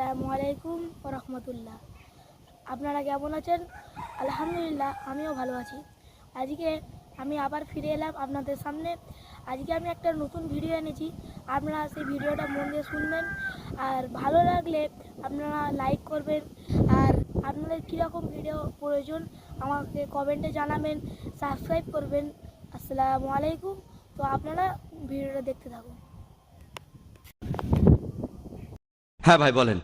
আসসালামু আলাইকুম রহমতুল্লাহ আপনারা কেমন আছেন? আলহামদুলিল্লাহ, আমিও ভালো আছি। আজকে আমি আবার ফিরে এলাম আপনাদের সামনে। আজকে আমি একটা নতুন ভিডিও এনেছি। আপনারা সেই ভিডিওটা মন দিয়ে শুনবেন। আর ভালো লাগলে আপনারা লাইক করবেন। আর আপনাদের কীরকম ভিডিও প্রয়োজন আমাকে কমেন্টে জানাবেন, সাবস্ক্রাইব করবেন। আসসালামু আলাইকুম। তো আপনারা ভিডিওটা দেখতে থাকুন। হ্যাঁ ভাই, বলেন।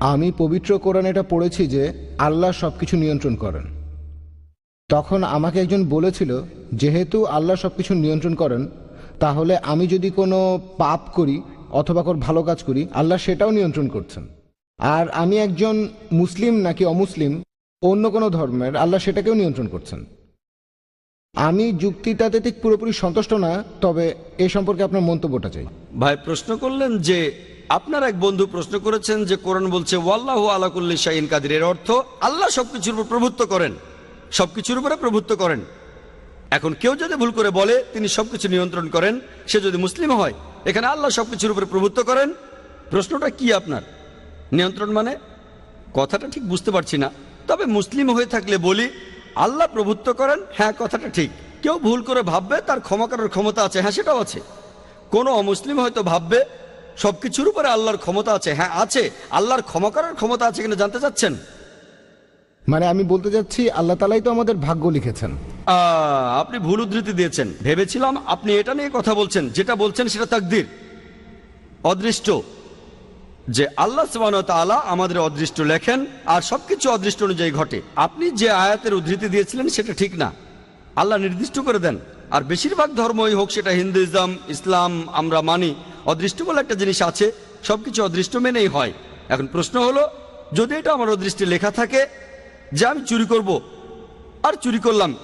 আমি পবিত্র কোরআন এটা পড়েছি যে আল্লাহ সব কিছু নিয়ন্ত্রণ করেন। তখন আমাকে একজন বলেছিল, যেহেতু আল্লাহ সব কিছু নিয়ন্ত্রণ করেন, তাহলে আমি যদি কোনো পাপ করি অথবা কোনো ভালো কাজ করি, আল্লাহ সেটাও নিয়ন্ত্রণ করছেন। আর আমি একজন মুসলিম নাকি অমুসলিম, অন্য কোনো ধর্মের, আল্লাহ সেটাকেও নিয়ন্ত্রণ করছেন। আমি যুক্তিটাতে ঠিক পুরোপুরি সন্তুষ্ট না, তবে এ সম্পর্কে আপনার মন্তব্যটা চাই। ভাই, প্রশ্ন করলেন যে আপনার এক বন্ধু প্রশ্ন করেছেন যে কোরআন বলছে, ওয়াল্লাহ আলাকুল্লি শাহিন কাদির। এর অর্থ, আল্লাহ সবকিছুর উপর প্রভুত্ব করেন, সবকিছুর উপরে প্রভুত্ব করেন। এখন কেউ যদি ভুল করে বলে, তিনি সবকিছু নিয়ন্ত্রণ করেন, সে যদি মুসলিম হয়, এখানে আল্লাহ সবকিছুর উপরে প্রভুত্ব করেন। প্রশ্নটা কি আপনার? নিয়ন্ত্রণ মানে? কথাটা ঠিক বুঝতে পারছি না। তবে মুসলিম হয়ে থাকলে বলি, আল্লাহ প্রভুত্ব করেন হ্যাঁ কথাটা ঠিক। কেউ ভুল করে ভাববে, তার ক্ষমা করার ক্ষমতা আছে হ্যাঁ সেটাও আছে। কোনো অমুসলিম হয়তো ভাববে সবকিছুর উপরে আল্লাহর ক্ষমতা আছে। হ্যাঁ আছে। আল্লাহর ক্ষমা করার ক্ষমতা আছে কিনা জানতে চাচ্ছেন? মানে আমি বলতে যাচ্ছি আল্লাহ তালাই তো আমাদের ভাগ্য লিখেছেন। আপনি ভুল উদ্ধৃতি দিয়েছেন। ভেবেছিলাম আপনি এটা নিয়ে কথা বলছেন। যেটা বলছেন সেটা তাকদির। অদৃষ্ট। যে আল্লাহ তাআলা আমাদের অদৃষ্ট লেখেন আর সবকিছু অদৃষ্ট অনুযায়ী ঘটে। আপনি যে আয়াতের উদ্ধৃতি দিয়েছিলেন সেটা ঠিক না। আল্লাহ নির্দিষ্ট করে দেন। আর বেশিরভাগ ধর্মই হোক সেটা হিন্দুইজম, ইসলাম, আমরা মানি অদৃষ্ট বলে একটা জিনিস আছে, সবকিছু অদৃষ্ট মেনেই হয়। এখন প্রশ্ন হলো, যদি এটা আমার অদৃষ্টে লেখা থাকে, যে আমি চুরি করব আর চুরি করলাম,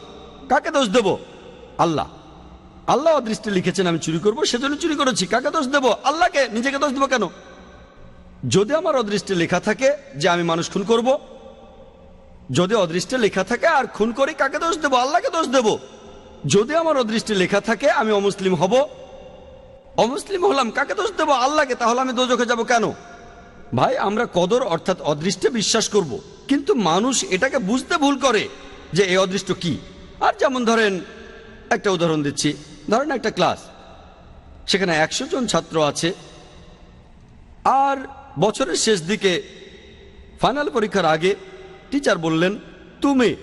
কাকে দোষ দেব? আল্লাহ। আল্লাহ অদৃষ্টে লিখেছেন, আমি চুরি করব, সেজন্য চুরি করেছি, কাকে দোষ দেব? আল্লাহকে, নিজেকে দোষ দেবো কেন? যদি আমার অদৃষ্টে লেখা থাকে যে আমি মানুষ খুন করব, যদি অদৃষ্টে লেখা থাকে, আর খুন করি, কাকে দোষ দেব? আল্লাহকে দোষ দেব। যদি আমার অদৃষ্টি লেখা থাকে, আমি অমুসলিম হব। অমুসলিম হলাম, কাকে দোষ দেবো? আল্লাহকে। তাহলে আমি দোজখে যাব কেন? ভাই, আমরা কদর অর্থাৎ অদৃষ্টে বিশ্বাস করব। কিন্তু মানুষ এটাকে বুঝতে ভুল করে যে এই অদৃষ্ট কি। আর যেমন ধরেন, একটা উদাহরণ দিচ্ছি। ধরেন একটা ক্লাস, সেখানে একশো জন ছাত্র আছে। আর বছরের শেষ দিকে, ফাইনাল পরীক্ষার আগে টিচার বললেন, তুমি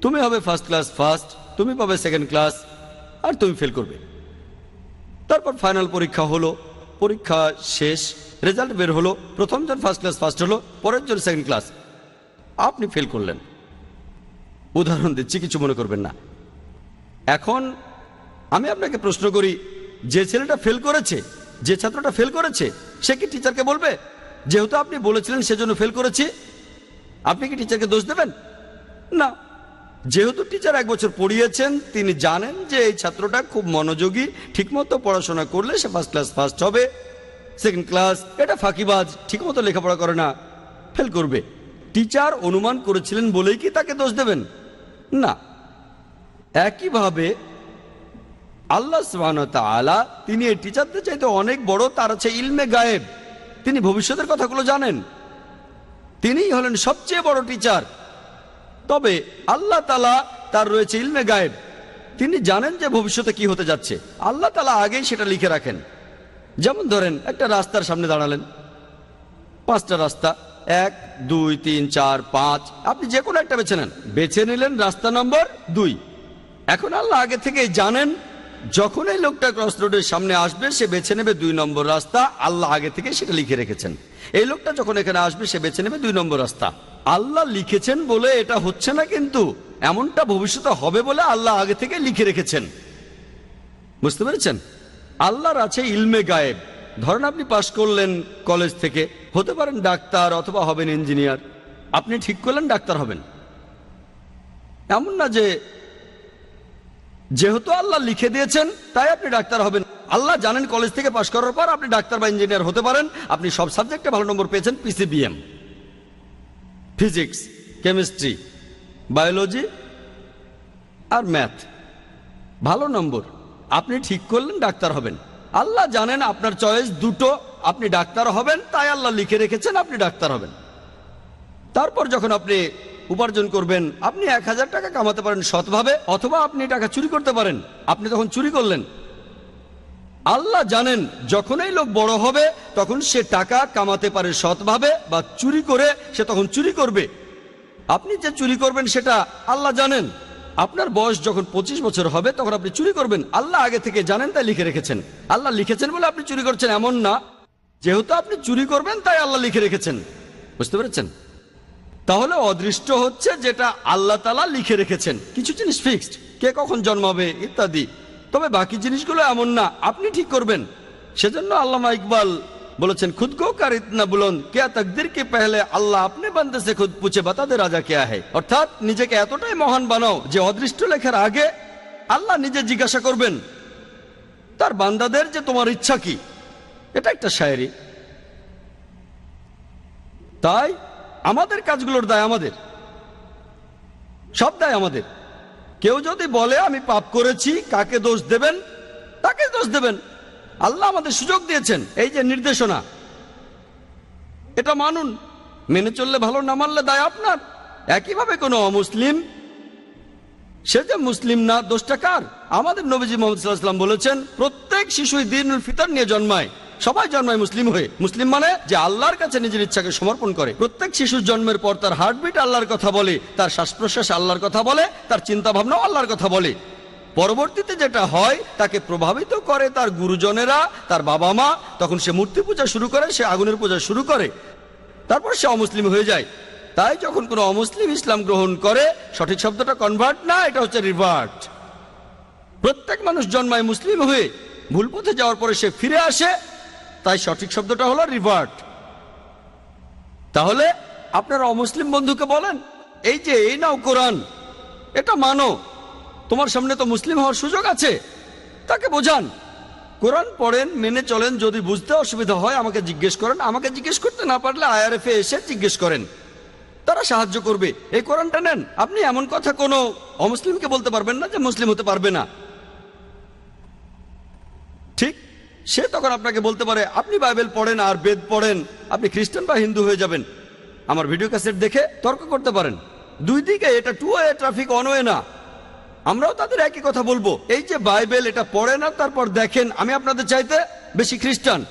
তুমি হবে ফার্স্ট ক্লাস, ফার্স্ট তুমি পাবে সেকেন্ড ক্লাস আর তুমি ফেল করবে। তারপর ফাইনাল পরীক্ষা হলো, পরীক্ষা শেষ রেজাল্ট বের হলো, প্রথম জন ফার্স্ট ক্লাস ফার্স্ট হলো, পরের জন সেকেন্ড ক্লাস আপনি ফেল করলেন। উদাহরণ দিচ্ছি, কিছু মনে করবেন না। এখন আমি আপনাকে প্রশ্ন করি, যে ছেলেটা ফেল করেছে, যে ছাত্রটা ফেল করেছে, সে কি টিচারকে বলবে? যেহেতু আপনি বলেছিলেন সেজন্য ফেল করেছি, আপনি কি টিচারকে দোষ দেবেন? না। যেহেতু টিচার এক বছর পড়িয়েছেন, তিনি জানেন যে এই ছাত্রটা খুব মনোযোগী, ঠিকমতো পড়াশোনা করলে সে ফার্স্ট ক্লাস ফার্স্ট হবে। সেকেন্ড ক্লাস এটা ফাঁকিবাজ, ঠিকমতো লেখাপড়া করে না ফেল করবে। টিচার অনুমান করেছিলেন বলেই কি তাকে দোষ দেবেন? না। একইভাবে, আল্লাহ আলা তিনি এই টিচারদের চাইতে অনেক বড়, তার আছে ইলমে গায়েব। তিনি ভবিষ্যতের কথাগুলো জানেন। তিনিই হলেন সবচেয়ে বড় টিচার তবে আল্লাহ তালা তার রয়েছে ইলমে গায়েব। তিনি জানেন যে ভবিষ্যতে কি হতে যাচ্ছে। আল্লাহ তালা আগেই সেটা লিখে রাখেন। যেমন ধরেন, একটা রাস্তার সামনে দাঁড়ালেন। পাঁচটা রাস্তা। এক, দুই, তিন, চার, পাঁচ। আপনি যে কোনো একটা বেছে নেন। বেছে নিলেন রাস্তা নম্বর দুই। এখন আল্লাহ আগে থেকেই জানেন, যখন এই লোকটা ক্রস রোডের সামনে আসবে, সে বেছে নেবে দুই নম্বর রাস্তা। আল্লাহ আগে থেকে সেটা লিখে রেখেছেন। এই লোকটা যখন এখানে আসবে, সে বেছে নেবে দুই নম্বর রাস্তা। আল্লাহ লিখেছেন বলে এটা হচ্ছে না কিন্তু, এমনটা ভবিষ্যতে হবে বলে আল্লাহ আগে থেকে লিখে রেখেছেন। বুঝতে পেরেছেন? আল্লাহর আছে ইলমে গায়েব। ধরেন আপনি পাশ করলেন কলেজ থেকে, হতে পারেন ডাক্তার অথবা হবেন ইঞ্জিনিয়ার। আপনি ঠিক করলেন, ডাক্তার হবেন। এমন না যে, যেহেতু আল্লাহ লিখে দিয়েছেন, তাই আপনি ডাক্তার হবেন। আল্লাহ জানেন কলেজ থেকে পাশ করার পর আপনি ডাক্তার বা ইঞ্জিনিয়ার হতে পারেন। আপনি সব সাবজেক্টে ভালো নম্বর পেয়েছেন পিসিবিএম ফিজিক্স, কেমিস্ট্রি, বায়োলজি আর ম্যাথ। ভালো নম্বর, আপনি ঠিক করলেন, ডাক্তার হবেন। আল্লাহ জানেন আপনার চয়েস দুটো, আপনি ডাক্তার হবেন, তাই আল্লাহ লিখে রেখেছেন আপনি ডাক্তার হবেন। তারপর যখন আপনি উপার্জন করবেন, আপনি এক হাজার টাকা কামাতে পারেন সৎভাবে, অথবা আপনি টাকা চুরি করতে পারেন। আপনি তখন চুরি করলেন আল্লাহ জানেন যখন এই লোক বড় হবে, তখন সে টাকা কামাতে পারে সৎভাবে বা চুরি করে সে তখন চুরি করবে। আপনি যে চুরি করবেন সেটা আল্লাহ জানেন। আপনার বয়স যখন পঁচিশ বছর হবে, তখন আপনি চুরি করবেন। আল্লাহ আগে থেকে জানেন, তাই লিখে রেখেছেন। আল্লাহ লিখেছেন বলে আপনি চুরি করছেন এমন না। যেহেতু আপনি চুরি করবেন, তাই আল্লাহ লিখে রেখেছেন। বুঝতে পেরেছেন? তাহলে অদৃষ্ট হচ্ছে যেটা আল্লাহ তালা লিখে রেখেছেন। কিছু জিনিস ফিক্সড কে কখন জন্মাবে, ইত্যাদি। তবে বাকি জিনিসগুলো এমন না, আপনি ঠিক করবেন। সেজন্য আল্লামা ইকবাল বলেছেন, খুদ কো কার ইতনা বুলন কেয়া তকদির কে পেহলে আল্লাহ আপনি বান্দে সে খুদ পুছে বাতাদে রাজা কে আহে অর্থাৎ নিজেকে এতটাই মহান বানাও যে অদৃষ্ট লেখার আগে আল্লাহ নিজে জিজ্ঞাসা করবেন, তার বান্দাদের যে তোমার ইচ্ছা কি? এটা একটা শায়েরি। তাই আমাদের কাজগুলোর দায় আমাদের। সব দায় আমাদের। কেউ যদি বলে, আমি পাপ করেছি, কাকে দোষ দেবেন? তাকে দোষ দেবেন। আল্লাহ আমাদের সুযোগ দিয়েছেন। এই যে নির্দেশনা, এটা মানুন। মেনে চললে ভালো, না মানলে দায় আপনার। একইভাবে কোনো অমুসলিম, সে যে মুসলিম না, দোষটা কার? আমাদের নবীজি মোহাম্মদ বলেছেন, প্রত্যেক শিশুই দিনুল ফিতর নিয়ে জন্মায়। সবাই জন্মায় মুসলিম হয়ে। মুসলিম মানে যে আল্লাহর কাছে নিজের ইচ্ছাকে সমর্পণ করে। প্রত্যেক শিশুর জন্মের পর তার হার্টবিট আল্লাহর কথা বলে, তার শ্বাস প্রশ্বাস আল্লাহর কথা বলে, তার চিন্তা ভাবনাও আল্লাহর কথা বলে। পরবর্তীতে যেটা হয়, তাকে প্রভাবিত করে তার গুরুজনেরা, তার বাবা মা তখন সে মূর্তি পূজা শুরু করে, সে আগুনের পূজা শুরু করে। তারপর সে অমুসলিম হয়ে যায়। তাই যখন কোনো অমুসলিম ইসলাম গ্রহণ করে, সঠিক শব্দটা কনভার্ট না, এটা হচ্ছে রিভার্ট প্রত্যেক মানুষ জন্মায় মুসলিম হয়ে। ভুল পথে যাওয়ার পরে সে ফিরে আসে তাই সঠিক শব্দটা হলো রিভার্ট তাহলে আপনারা অমুসলিম বন্ধুকে বলেন, এই যে, এই নাও কোরআন। এটা মানো। তোমার সামনে তো মুসলিম হওয়ার সুযোগ আছে। তাকে বোঝান। কোরআন পড়েন, মেনে চলেন, যদি বুঝতে অসুবিধা হয়, আমাকে জিজ্ঞেস করেন। আমাকে জিজ্ঞেস করতে না পারলে আইআরএফ এসে জিজ্ঞেস করেন। তারা সাহায্য করবে। এই কোরআনটা নেন। আপনি এমন কথা কোনো অমুসলিমকে বলতে পারবেন না যে মুসলিম হতে পারবে না। ঠিক? সে তখন আপনাকে বলতে পারে, আপনি বাইবেল পড়েন আর বেদ পড়েন, আপনি খ্রিস্টান বা হিন্দু হয়ে যাবেন। আমার ভিডিও ক্যাসেট দেখে তর্ক করতে পারেন। দুই দিকে এটা two way traffic one way না। আমরাও তাদের একই কথা বলব। এই যে বাইবেল এটা পড়ে না তারপর দেখেন, আমি আপনাদের চাইতে বেশি খ্রিস্টান।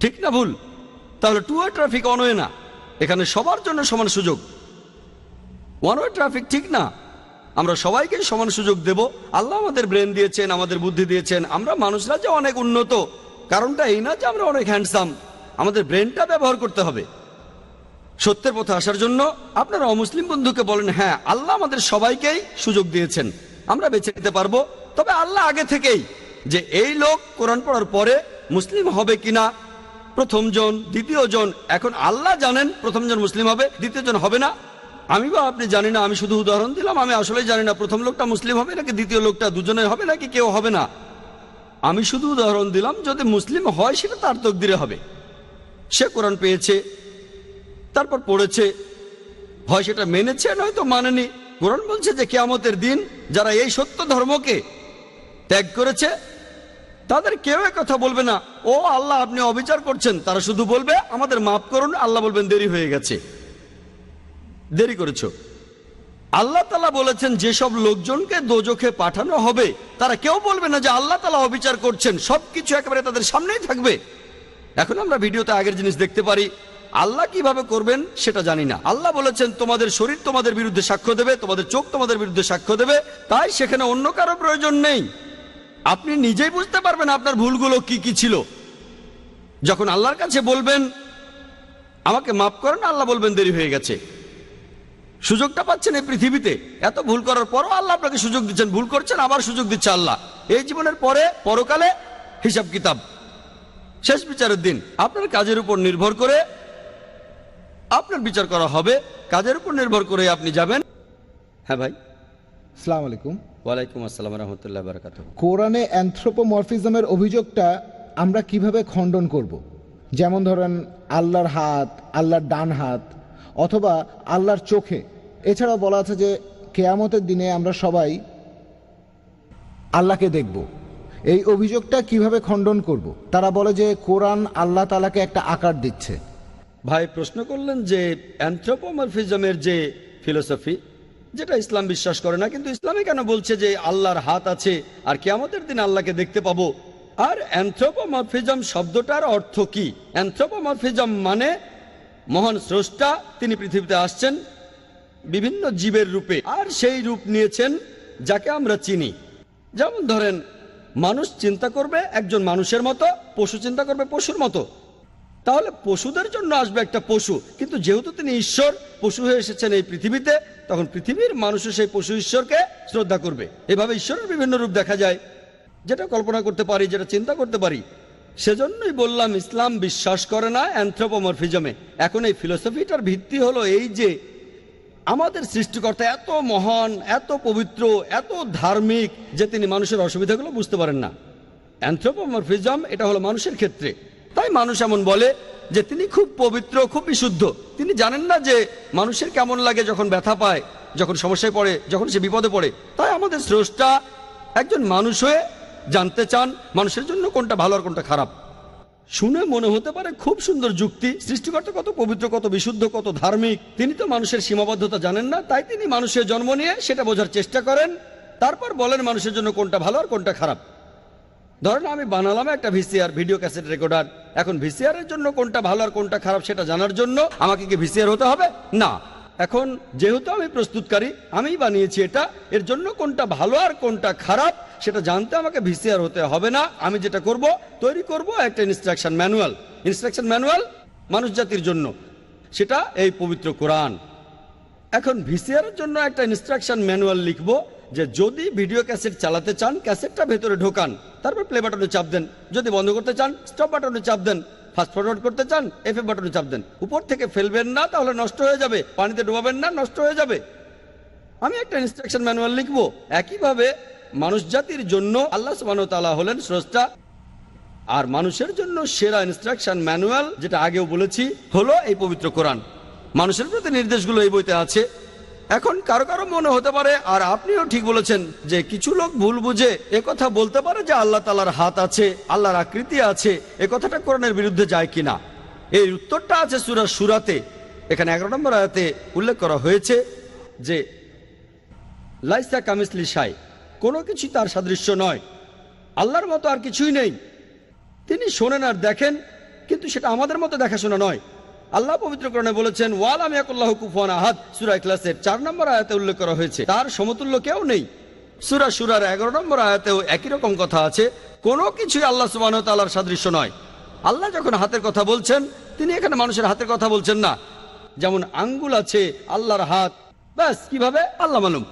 ঠিক না ভুল? তাহলে two way traffic one way না। এখানে সবার জন্য সমান সুযোগ। ওয়ান ওয়ে ট্রাফিক ঠিক না। আমরা সবাইকে সমান সুযোগ দেব। আল্লাহ আমাদের ব্রেন দিয়েছেন, আমাদের বুদ্ধি দিয়েছেন। আমরা মানুষরা যে অনেক উন্নত, কারণটা এই না যে আমরা অনেক হ্যান্ডসাম আমাদের ব্রেনটা ব্যবহার করতে হবে। সত্যের পথে আসার জন্য আপনারা অমুসলিম বন্ধুকে বলেন হ্যাঁ আল্লাহ আমাদের সবাইকেই সুযোগ দিয়েছেন। আমরা বেছে নিতে পারব। তবে আল্লাহ আগে থেকেই যে এই লোক কোরআন পড়ার পরে মুসলিম হবে কিনা, প্রথম জন, দ্বিতীয় জন, এখন আল্লাহ জানেন প্রথম জন মুসলিম হবে, দ্বিতীয় জন হবে না। আমি বা আপনি জানি না, আমি শুধু উদাহরণ দিলাম, আমি আসলে জানি না, প্রথম লোকটা মুসলিম হবে নাকি দ্বিতীয় লোকটা দুজনে হবে নাকি কেউ হবে না। আমি শুধু উদাহরণ দিলাম, যদি মুসলিম হয় সেটা তার তকদিরে হবে। সে কোরআন পেয়েছে, তারপর পড়েছে, হয় সেটা মেনেছে, নয়তো মানেনি। কোরআন বলছে যে কেয়ামতের দিন যারা এই সত্য ধর্মকে ত্যাগ করেছে, তাদের কেউ কথা বলবে না, ও আল্লাহ, আপনি অবিচার করছেন। তারা শুধু বলবে, আমাদের মাফ করুন। আল্লাহ বলবেন, দেরি হয়ে গেছে। দেরি করেছ। আল্লাহ তালা বলেছেন, যেসব লোকজনকে দোজখে পাঠানো হবে, তারা কেউ বলবে না যে আল্লাহ তালা অবিচার করছেন, সবকিছু একেবারে তাদের সামনেই থাকবে। এখন আমরা ভিডিওতে আগের জিনিস দেখতে পারি, আল্লাহ কীভাবে করবেন সেটা জানি না। আল্লাহ বলেছেন, তোমাদের শরীর তোমাদের বিরুদ্ধে সাক্ষ্য দেবে, তোমাদের চোখ তোমাদের বিরুদ্ধে সাক্ষ্য দেবে, তাই সেখানে অন্য কারও প্রয়োজন নেই। আপনি নিজেই বুঝতে পারবেন আপনার ভুলগুলো কি কি ছিল। যখন আল্লাহর কাছে বলবেন, আমাকে মাফ করেন, আল্লাহ বলবেন দেরি হয়ে গেছে। সুযোগটা পাচ্ছেন এই পৃথিবীতে। এত ভুল করার পরও আল্লাহ আপনাকে সুযোগ দিচ্ছেন ভুল করছেন আবার সুযোগ দিচ্ছে আল্লাহ। এই জীবনের পরে পরকালে হিসাব কিতাব। শেষ বিচারের দিন। আপনার কাজের উপর নির্ভর করে আপনার বিচার করা হবে। কাজের উপর নির্ভর করে আপনি যাবেন। হ্যাঁ ভাই। সালাম আলাইকুম। ওয়ালাইকুম আসসালাম রহমতুল্লাহ বারকাত কোরআনে অ্যান্থ্রোপোমরফিজমের অভিযোগটা আমরা কীভাবে খণ্ডন করব। যেমন ধরেন আল্লাহর হাত আল্লাহর ডান হাত অথবা আল্লাহর চোখে। এছাড়াও বলা আছে যে, কেয়ামতের দিনে আমরা সবাই আল্লাহকে দেখব। এই অভিযোগটা কীভাবে খণ্ডন করব। তারা বলে যে, কোরআন আল্লাহ তালাকে একটা আকার দিচ্ছে। ভাই, প্রশ্ন করলেন যে, অ্যান্থ্রোপোমরফিজমের যে ফিলোসফি, যেটা ইসলাম বিশ্বাস করে না, কিন্তু ইসলামে কেন বলছে যে, আল্লাহর হাত আছে, আর কেয়ামতের দিন আল্লাহকে দেখতে পাবো? আর অ্যান্থ্রোপোমরফিজম শব্দটার অর্থ কি? অ্যান্থ্রোপোমরফিজম মানে মহান স্রষ্টা তিনি পৃথিবীতে আসছেন বিভিন্ন জীবের রূপে, আর সেই রূপ নিয়েছেন যাকে আমরা চিনি। যেমন ধরেন, মানুষ চিন্তা করবে একজন মানুষের মতো, পশু চিন্তা করবে পশুর মতো। তাহলে পশুদের জন্য আসবে একটা পশু, কিন্তু যেহেতু তিনি ঈশ্বর, পশু হয়ে এসেছেন এই পৃথিবীতে, তখন পৃথিবীর মানুষও সেই পশু ঈশ্বরকে শ্রদ্ধা করবে। এভাবে ঈশ্বরের বিভিন্ন রূপ দেখা যায়। যেটা কল্পনা করতে পারি, যেটা চিন্তা করতে পারি সেজন্যই বললাম, ইসলাম বিশ্বাস করে না অ্যান্থ্রোপোমরফিজমে। এখন এই ফিলোসফিটার ভিত্তি হলো এই যে, আমাদের সৃষ্টিকর্তা এত মহান, এত পবিত্র, এত ধার্মিক যে তিনি মানুষের অসুবিধাগুলো বুঝতে পারেন না। অ্যান্থ্রোপোমরফিজম এটা হলো মানুষের ক্ষেত্রে। তাই মানুষ এমন বলে যে তিনি খুব পবিত্র, খুব বিশুদ্ধ। তিনি জানেন না যে মানুষের কেমন লাগে যখন ব্যথা পায়, যখন সমস্যায় পড়ে, যখন সে বিপদে পড়ে। তাই আমাদের স্রষ্টা একজন মানুষ হয়ে জানতে চান মানুষের জন্য কোনটা ভালো আর কোনটা খারাপ। শুনে মনে হতে পারে খুব সুন্দর যুক্তি, সৃষ্টিকর্তা কত পবিত্র, কত বিশুদ্ধ, কত ধার্মিক। তিনি তো মানুষের সীমাবদ্ধতা জানেন না, তাই তিনি মানুষের জন্ম নিয়ে সেটা বোঝার চেষ্টা করেন। তারপর বলেন মানুষের জন্য কোনটা ভালো আর কোনটা খারাপ। ধরেন আমি বানালাম একটা ভিসিআর, ভিডিও ক্যাসেট রেকর্ডার। এখন ভিসিআর এর জন্য কোনটা ভালো আর কোনটা খারাপ সেটা জানার জন্য আমাকে কি ভিসিআর হতে হবে? না। এখন যেহেতু আমি প্রস্তুতকারী, আমিই বানিয়েছি এটা, এর জন্য কোনটা ভালো আর কোনটা খারাপ সেটা জানতে আমাকে ভিসিআর হতে হবে না। আমি যেটা করব, তৈরি করব একটা ইনস্ট্রাকশন ম্যানুয়াল ইনস্ট্রাকশন ম্যানুয়াল মানুষ জাতির জন্য। সেটা এই পবিত্র কোরআন। এখন ভিসিআর এর জন্য একটা ইনস্ট্রাকশন ম্যানুয়াল লিখব, যে যদি ভিডিও ক্যাসেট চালাতে চান, ক্যাসেটটা ভেতরে ঢোকান। তারপর প্লে বাটনে চাপ দেন। যদি বন্ধ করতে চান স্টপ বাটনে চাপ দেন। ফাস্ট ফরওয়ার্ড করতে চান এফ এফ বাটনে চাপ দেন। উপর থেকে ফেলবেন না, তাহলে নষ্ট হয়ে যাবে। পানিতে ডুবাবেন না, নষ্ট হয়ে যাবে। আমি একটা ইনস্ট্রাকশন ম্যানুয়াল লিখব। একইভাবে মানুষ জাতির জন্য আল্লাহ ওয়া হলেন স্রষ্টা। আর মানুষের জন্য সেরা ইনস্ট্রাকশন ম্যানুয়াল যেটা আগেও বলেছি, হলো এই পবিত্র কোরআন। মানুষের প্রতি নির্দেশগুলো এই বইতে আছে। এখন কারও কারও মনে হতে পারে, আর আপনিও ঠিক বলেছেন যে কিছু লোক ভুল বুঝে কথা বলতে পারে যে আল্লাহ তালার হাত আছে, আল্লাহর আকৃতি আছে, এ কথাটা কোরআনের বিরুদ্ধে যায় কিনা। এই উত্তরটা আছে সুরা সুরাতে। এখানে এগারো নম্বর আয়াতে উল্লেখ করা হয়েছে যে, লাইসা কামিসলি সাই কোনো কিছু তার সাদৃশ্য নয়। আল্লাহর মতো আর কিছুই নেই। তিনি শোনেন আর দেখেন, কিন্তু সেটা আমাদের মতো দেখাশোনা নয়। আল্লাহ পবিত্রকরণে বলেছেন, ওয়াল আমি আকুল্লাহ কুফান আহাদ। সুরা ক্লাসের চার নম্বর আয়াতে উল্লেখ করা হয়েছে। তার সমতুল্য কেউ নেই। সুরা সুরার এগারো নম্বর আয়াতেও একই রকম কথা আছে। কোনো কিছুই আল্লাহ সুবাহ তাল্লাহার সাদৃশ্য নয়। আল্লাহ যখন হাতের কথা বলছেন, তিনি এখানে মানুষের হাতের কথা বলছেন না। যেমন আঙ্গুল আছে আল্লাহর হাত। ব্যাস, কীভাবে? আল্লাহ মালুম।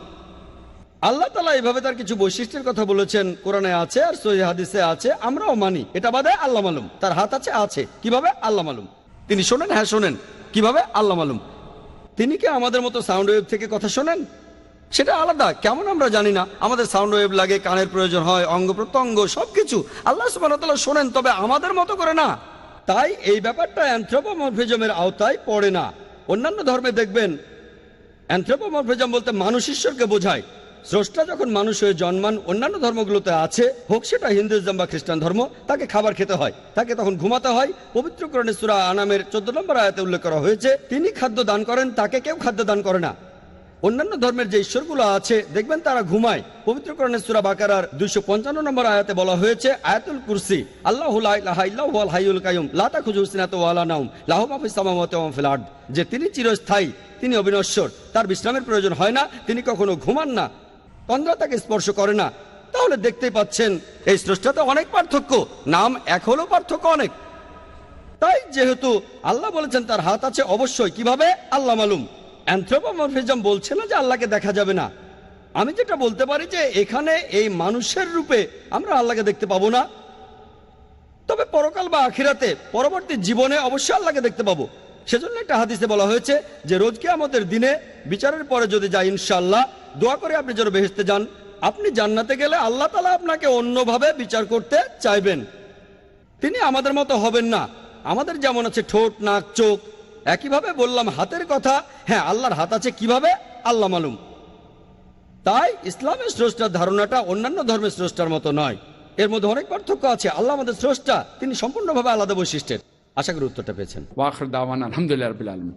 আল্লাহ তালা এইভাবে তার কিছু বৈশিষ্ট্যের কথা বলেছেন। কোরআনে আছে আর সহি হাদিসে আছে, আমরাও মানি। এটা বাদে আল্লাহ মালুম। তার হাত আছে আছে। কীভাবে? আল্লাহ মালুম। তিনি শোনেন? হ্যাঁ শোনেন। কীভাবে? আল্লাহ মালুম। তিনি কি আমাদের মতো সাউন্ড ওয়েভ থেকে কথা শোনেন? সেটা আলাদা। কেমন আমরা জানি না। আমাদের সাউন্ড ওয়েভ লাগে, কানের প্রয়োজন হয়, অঙ্গ প্রত্যঙ্গ, সবকিছু। আল্লাহ সুবাহ শোনেন, তবে আমাদের মতো করে না। তাই এই ব্যাপারটা অ্যান্থ্রোপোমরফিজমের আওতায় পড়ে না। অন্যান্য ধর্মে দেখবেন, অ্যান্থ্রোপোমরফিজম বলতে মানুষ ঈশ্বরকে বোঝায়। স্রষ্টা যখন মানুষ হয়ে জন্মান অন্যান্য ধর্মগুলোতে আছে, হোক সেটা হিন্দুইজম বা খ্রিস্টান ধর্ম, তাকে খাবার খেতে হয়। তাকে তখন ঘুমাতে হয়। পবিত্র সুরা আনামের চোদ্দ নম্বর আয়াতে উল্লেখ করা হয়েছে, তিনি খাদ্য দান করেন, তাকে কেউ খাদ্য দান করে না। অন্যান্য ধর্মের যে ঈশ্বরগুলো আছে, দেখবেন তারা ঘুমায়। পবিত্র করণের সুরা বাকারার দুইশো পঞ্চান্ন নম্বর আয়াতে বলা হয়েছে, আয়াতুল কুরসি, আল্লাহ যে তিনি চিরস্থায়ী, তিনি অবিনশ্বর, তার বিশ্রামের প্রয়োজন হয় না, তিনি কখনো ঘুমান না। তন্দ্রা তাকে স্পর্শ করে না। তাহলে দেখতেই পাচ্ছেন, এই স্রষ্টাতে অনেক পার্থক্য। নাম এক হলেও পার্থক্য অনেক। তাই যেহেতু আল্লাহ বলেছেন তার হাত আছে অবশ্যই, কীভাবে? আল্লাহ মালুম। অ্যান্থ্রোপোমরফিজম বলছে না যে আল্লাহকে দেখা যাবে না। আমি যেটা বলতে পারি যে এখানে এই মানুষের রূপে আমরা আল্লাহকে দেখতে পাবো না। তবে পরকাল বা আখিরাতে, পরবর্তী জীবনে অবশ্যই আল্লাহকে দেখতে পাবো। সেজন্য একটা হাদিসে বলা হয়েছে যে রোজকে আমাদের দিনে, বিচারের পরে যদি যাই ইনশাল্লাহ দোয়া করে আপনি যেন বেহেস্তে যান। আপনি জান্নাতে গেলে আল্লাহ তালা আপনাকে অন্যভাবে বিচার করতে চাইবেন। তিনি আমাদের মতো হবেন না। আমাদের যেমন আছে ঠোঁট, নাক, চোখ। একইভাবে বললাম, হাতের কথা। হ্যাঁ আল্লাহর হাত আছে কীভাবে? আল্লাহ মালুম। তাই ইসলামের স্রষ্টার ধারণাটা অন্যান্য ধর্মের স্রষ্টার মতো নয়। এর মধ্যে অনেক পার্থক্য আছে। আল্লাহ আমাদের স্রষ্টা, তিনি সম্পূর্ণভাবে আলাদা বৈশিষ্ট্যের। আশা করি উত্তরটা পেয়েছেন। দাওয়ান, আলহামদুলিল্লাহ আলম